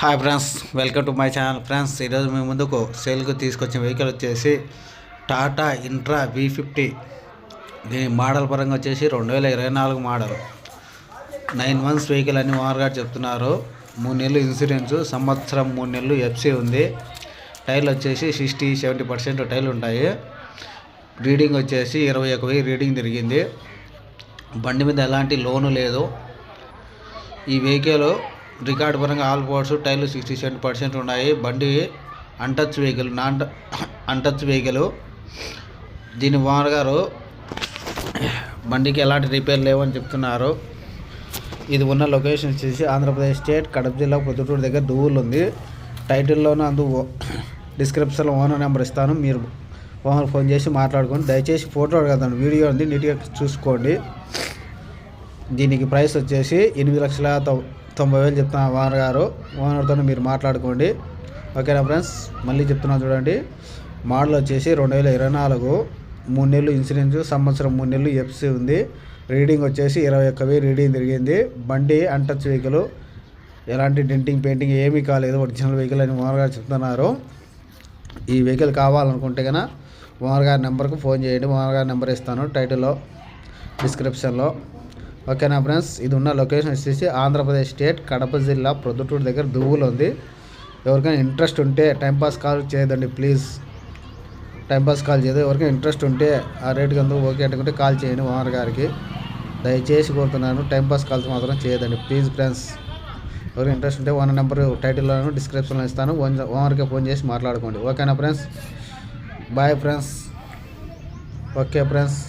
Hi friends welcome to my channel friends. ఈరోజు మీ ముందుకు సేల్కు తీసుకొచ్చిన వెహికల్ వచ్చేసి టాటా ఇంట్రా వి ఫిఫ్టీ దీని మోడల్ పరంగా వచ్చేసి రెండు వేల ఇరవై నాలుగు మోడల్. నైన్ మంత్స్ వెహికల్ అని ఓనర్గా గారు చెప్తున్నారు. మూడు నెలలు ఇన్సూరెన్స్ సంవత్సరం మూడు నెలలు ఎఫ్సీ ఉంది. టైర్లు వచ్చేసి సిక్స్టీ సెవెంటీ పర్సెంట్ టైర్లు ఉంటాయి. రీడింగ్ వచ్చేసి ఇరవై ఒక వెయ్యి రీడింగ్ తిరిగింది. బండి మీద ఎలాంటి లోను లేదు. ఈ వెహికల్ రికార్డ్ పరంగా ఆల్ పోర్ట్స్ టైర్లు సిక్స్టీ సెవెన్ పర్సెంట్ ఉన్నాయి. బండి untouch vehicle non untouch vehicle దీని ఓనర్ గారు బండికి ఎలాంటి రిపేర్ లేవని చెప్తున్నారు. ఇది ఉన్న లొకేషన్ వచ్చేసి ఆంధ్రప్రదేశ్ స్టేట్ కడప జిల్లా పొద్దుటూరు దగ్గర దువ్వులు ఉంది. టైటిల్లోనూ అందు డిస్క్రిప్షన్లో ఓనర్ నెంబర్ ఇస్తాను. మీరు ఓనర్ ఫోన్ చేసి మాట్లాడుకోండి. దయచేసి ఫోటో అడగదండి వీడియో ఉంది నీట్గా చూసుకోండి. దీనికి ప్రైస్ వచ్చేసి ఎనిమిది లక్షల తొంభై వేలు చెప్తున్నా ఓనర్ గారు. ఓనర్తో మీరు మాట్లాడుకోండి. ఓకేనా ఫ్రెండ్స్? మళ్ళీ చెప్తున్నాను చూడండి. మోడల్ వచ్చేసి రెండు వేల ఇరవై నాలుగు. మూడు నెలలు ఇన్సూరెన్స్ సంవత్సరం మూడు నెలలు ఎఫ్సి ఉంది. రీడింగ్ వచ్చేసి ఇరవై ఒక్క వెయ్యి రీడింగ్ తిరిగింది. బండి అన్టచ్ వెహికల్ ఎలాంటి డెంటింగ్ పెయింటింగ్ ఏమీ కాలేదు. ఒరిజినల్ వెహికల్ అని ఓనర్ గారు చెప్తున్నారు. ఈ వెహికల్ కావాలనుకుంటే కనుక ఓనర్ గారి నెంబర్కు ఫోన్ చేయండి. ఓనర్ గారి నెంబర్ ఇస్తాను టైటిల్లో డిస్క్రిప్షన్లో. ఓకేనా ఫ్రెండ్స్? ఇది ఉన్న లొకేషన్ వచ్చేసి ఆంధ్రప్రదేశ్ స్టేట్ కడప జిల్లా ప్రొద్దుటూరు దగ్గర దువ్వులు ఉంది. ఎవరికైనా ఇంట్రెస్ట్ ఉంటే టైంపాస్ కాల్ చేయదండి ప్లీజ్. టైంపాస్ కాల్ చేయదు. ఎవరికైనా ఇంట్రెస్ట్ ఉంటే ఆ రేటుకి అందరూ ఓకే అనుకుంటే కాల్ చేయండి ఓనర్ గారికి. దయచేసి కోరుతున్నాను టైంపాస్ కాల్స్ మాత్రం చేయదండి ప్లీజ్ ఫ్రెండ్స్. ఎవరికి ఇంట్రెస్ట్ ఉంటే ఓనర్ నెంబర్ టైటిల్లోను డిస్క్రిప్షన్లో ఇస్తాను. ఓనర్కి ఫోన్ చేసి మాట్లాడుకోండి. ఓకేనా friends? Bye friends. Okay friends.